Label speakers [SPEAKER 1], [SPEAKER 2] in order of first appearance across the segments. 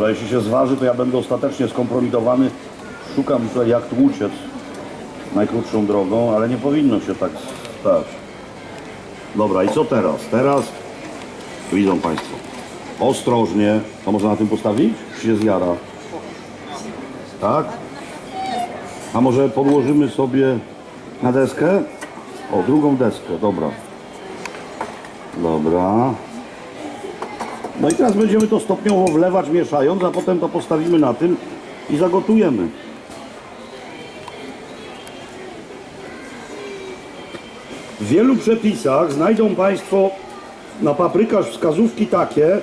[SPEAKER 1] Dobra, jeśli się zważy, to ja będę ostatecznie skompromitowany. Szukam tutaj jak tu uciec najkrótszą drogą, ale nie powinno się tak stać. Dobra, i co teraz? Teraz widzą Państwo. Ostrożnie. To można na tym postawić? Czy się zjara? Tak? A może podłożymy sobie na deskę? O, drugą deskę, dobra. Dobra. No i teraz będziemy to stopniowo wlewać, mieszając, a potem to postawimy na tym i zagotujemy. W wielu przepisach znajdą Państwo na paprykarz wskazówki takie,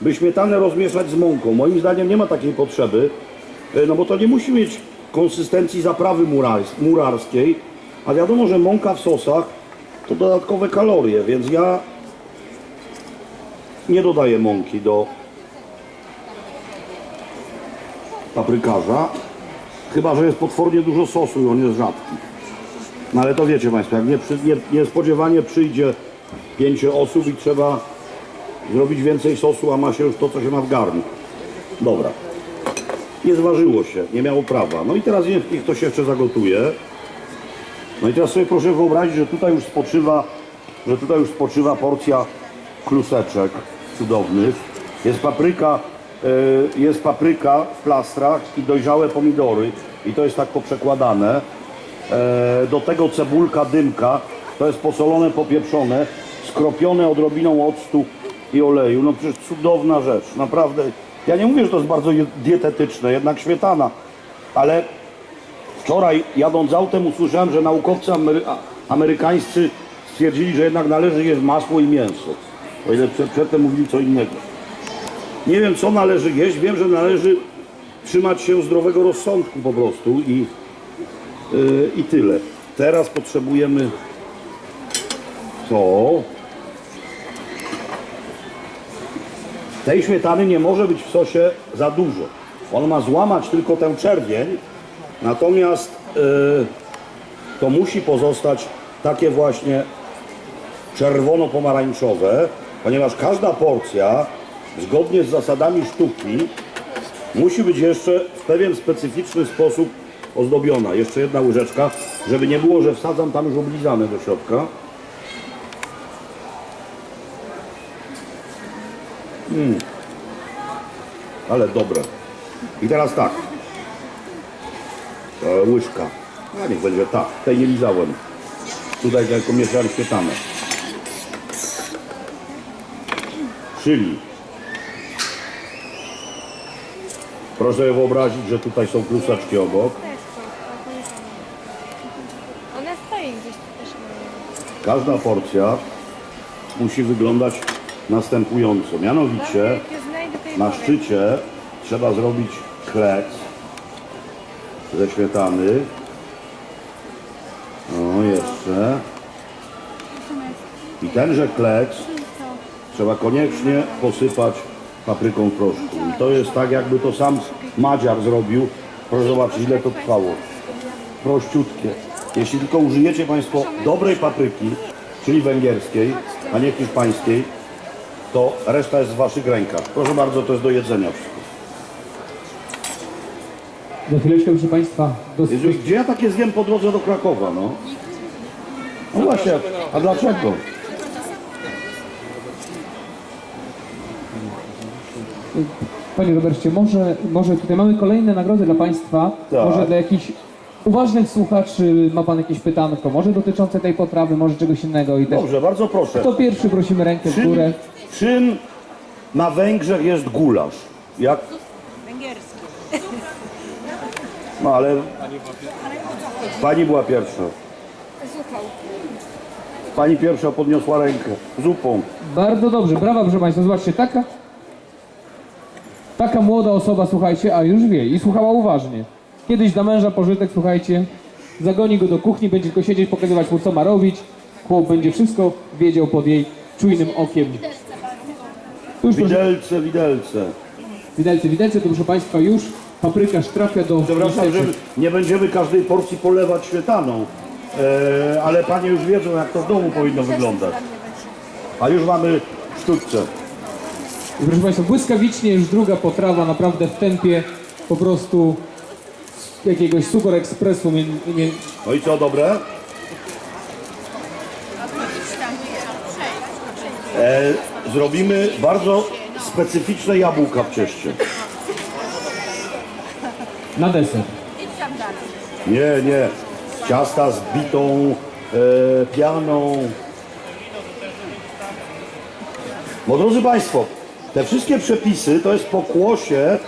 [SPEAKER 1] by śmietanę rozmieszać z mąką. Moim zdaniem nie ma takiej potrzeby, e, no bo to nie musi mieć konsystencji zaprawy murars- murarskiej, a wiadomo, że mąka w sosach to dodatkowe kalorie, więc ja nie dodaję mąki do paprykarza, chyba, że jest potwornie dużo sosu i on jest rzadki. No ale to wiecie Państwo, jak nie, nie, niespodziewanie przyjdzie pięciu osób i trzeba zrobić więcej sosu, a ma się już to, co się ma w garnku. Dobra. Nie zważyło się, nie miało prawa. No i teraz niech, niech to się jeszcze zagotuje. No i teraz sobie proszę wyobrazić, że tutaj już spoczywa, że tutaj już spoczywa porcja kluseczek cudownych. Jest papryka, y, jest papryka w plastrach i dojrzałe pomidory. I to jest tak poprzekładane. E, do tego cebulka dymka, to jest posolone, popieprzone, skropione odrobiną octu i oleju. No przecież cudowna rzecz, naprawdę. Ja nie mówię, że to jest bardzo dietetyczne, jednak śmietana, ale wczoraj jadąc autem usłyszałem, że naukowcy amery amerykańscy stwierdzili, że jednak należy jeść masło i mięso. O ile przed, przedtem mówili co innego. Nie wiem, co należy jeść, wiem, że należy trzymać się zdrowego rozsądku po prostu i Yy, I tyle. Teraz potrzebujemy to. Tej śmietany nie może być w sosie za dużo. On ma złamać tylko tę czerwień, natomiast yy, to musi pozostać takie właśnie czerwono-pomarańczowe, ponieważ każda porcja, zgodnie z zasadami sztuki, musi być jeszcze w pewien specyficzny sposób ozdobiona. Jeszcze jedna łyżeczka, żeby nie było, że wsadzam tam już oblizane do środka. Mm. Ale dobre. I teraz tak. E, łyżka. A niech będzie tak. Tej nie lizałem. Tutaj tylko mieszałem śmietanę. Czyli Proszę sobie wyobrazić, że tutaj są kluseczki obok.
[SPEAKER 2] Ona stoi gdzieś też
[SPEAKER 1] Każda porcja musi wyglądać następująco. Mianowicie na szczycie trzeba zrobić kleks ze śmietany. O, jeszcze. I tenże kleks trzeba koniecznie posypać papryką w proszku. I to jest tak, jakby to sam Madziar zrobił. Proszę zobaczyć, ile to trwało. Prościutkie. Jeśli tylko użyjecie Państwo dobrej papryki, czyli węgierskiej, a nie hiszpańskiej, to reszta jest w Waszych rękach. Proszę bardzo, to jest do jedzenia wszystko.
[SPEAKER 3] Za chwileczkę, proszę Państwa, do
[SPEAKER 1] Jezu, Gdzie ja takie zjem po drodze do Krakowa, no? No właśnie, a dlaczego?
[SPEAKER 3] Panie Robercie, może, może tutaj mamy kolejne nagrody dla Państwa.
[SPEAKER 1] Tak.
[SPEAKER 3] Może dla jakichś uważnych słuchaczy ma Pan jakieś pytanko, może dotyczące tej potrawy, może czegoś innego i też.
[SPEAKER 1] Dobrze, bardzo proszę.
[SPEAKER 3] Kto pierwszy prosimy rękę w
[SPEAKER 1] Czym,
[SPEAKER 3] górę.
[SPEAKER 1] czym na Węgrzech jest gulasz? Jak?
[SPEAKER 2] Węgierski.
[SPEAKER 1] No ale... Pani była pierwsza.
[SPEAKER 2] Zupą.
[SPEAKER 1] Pani pierwsza podniosła rękę. Zupą.
[SPEAKER 3] Bardzo dobrze, brawa proszę Państwa, zobaczcie, taka, taka młoda osoba, słuchajcie, a już wie i słuchała uważnie. Kiedyś dla męża pożytek, słuchajcie, zagoni go do kuchni, będzie tylko siedzieć, pokazywać mu co ma robić, chłop będzie wszystko wiedział pod jej czujnym okiem. Już
[SPEAKER 1] Widelce, widelce.
[SPEAKER 3] widelce, widelce, to proszę Państwa już paprykarz trafia do
[SPEAKER 1] Przepraszam, że nie będziemy każdej porcji polewać śmietaną. E, ale panie już wiedzą, jak to w domu powinno wyglądać. A już mamy sztuczce.
[SPEAKER 3] I proszę Państwa, błyskawicznie już druga potrawa, naprawdę w tempie po prostu z jakiegoś Sugar Expressu. Mie, mie,
[SPEAKER 1] No i co, dobre? E, zrobimy bardzo specyficzne jabłka w cieście.
[SPEAKER 3] na deser.
[SPEAKER 1] Nie, nie. Ciasta z bitą e, pianą. Bo drodzy Państwo, te wszystkie przepisy to jest pokłosie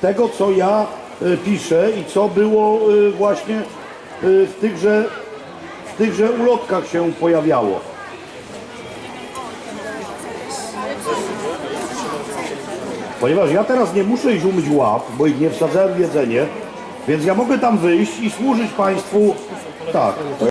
[SPEAKER 1] tego, co ja e, piszę i co było e, właśnie e, w tychże, w tychże ulotkach się pojawiało. Ponieważ ja teraz nie muszę iść umyć łap, bo ich nie wsadzałem w jedzenie, więc ja mogę tam wyjść i służyć Państwu tak.